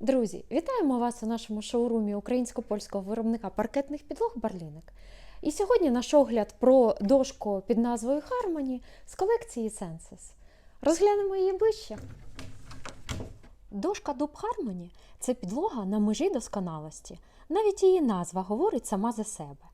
Друзі, вітаємо вас у нашому шоурумі українсько-польського виробника паркетних підлог Барліник. І сьогодні наш огляд про дошку під назвою Harmony з колекції Senses. Розглянемо її ближче. Дошка Дуб Harmony – це підлога на межі досконалості. Навіть її назва говорить сама за себе.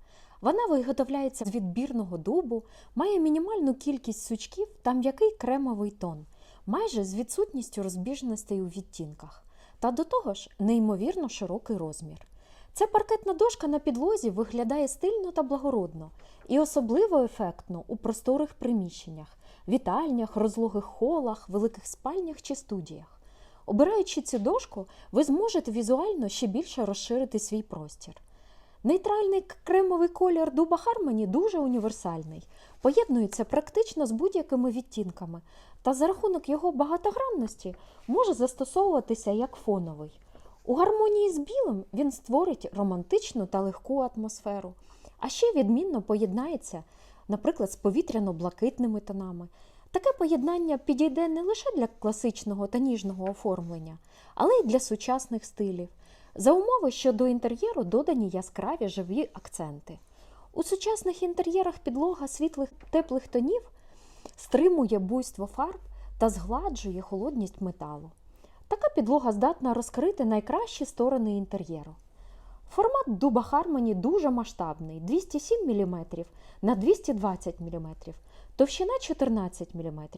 Вона виготовляється з відбірного дубу, має мінімальну кількість сучків та м'який кремовий тон, майже з відсутністю розбіжностей у відтінках. Та до того ж неймовірно широкий розмір. Ця паркетна дошка на підлозі виглядає стильно та благородно і особливо ефектно у просторих приміщеннях, вітальнях, розлогих холах, великих спальнях чи студіях. Обираючи цю дошку, ви зможете візуально ще більше розширити свій простір. Нейтральний кремовий колір дуба Хармоні дуже універсальний, поєднується практично з будь-якими відтінками, та за рахунок його багатогранності може застосовуватися як фоновий. У гармонії з білим він створить романтичну та легку атмосферу, а ще відмінно поєднається, наприклад, з повітряно-блакитними тонами. Таке поєднання підійде не лише для класичного та ніжного оформлення, але й для сучасних стилів. За умови, що до інтер'єру додані яскраві живі акценти. У сучасних інтер'єрах підлога світлих теплих тонів стримує буйство фарб та згладжує холодність металу. Така підлога здатна розкрити найкращі сторони інтер'єру. Формат дуба Harmony дуже масштабний 207 мм на 220 мм, товщина 14 мм.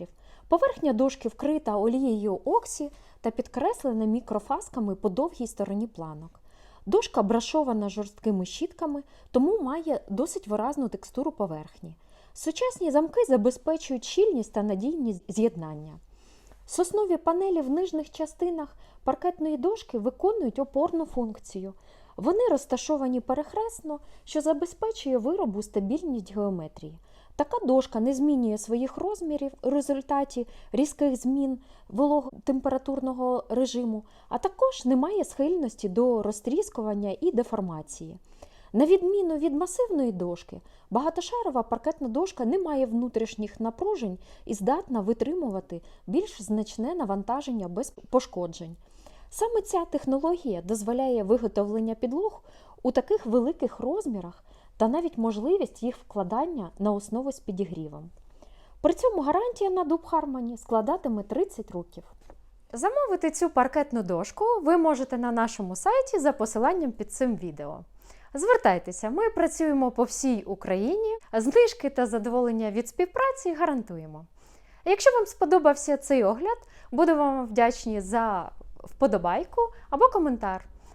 Поверхня дошки вкрита олією оксі та підкреслена мікрофасками по довгій стороні планок. Дошка брашована жорсткими щітками, тому має досить виразну текстуру поверхні. Сучасні замки забезпечують щільність та надійність з'єднання. Соснові панелі в нижніх частинах паркетної дошки виконують опорну функцію. Вони розташовані перехресно, що забезпечує виробу стабільність геометрії. Така дошка не змінює своїх розмірів у результаті різких змін вологотемпературного режиму, а також не має схильності до розтріскування і деформації. На відміну від масивної дошки, багатошарова паркетна дошка не має внутрішніх напружень і здатна витримувати більш значне навантаження без пошкоджень. Саме ця технологія дозволяє виготовлення підлог у таких великих розмірах та навіть можливість їх вкладання на основу з підігрівом. При цьому гарантія на дуб Harmony складатиме 30 років. Замовити цю паркетну дошку ви можете на нашому сайті за посиланням під цим відео. Звертайтеся, ми працюємо по всій Україні, знижки та задоволення від співпраці гарантуємо. Якщо вам сподобався цей огляд, будемо вам вдячні за вподобайку або коментар.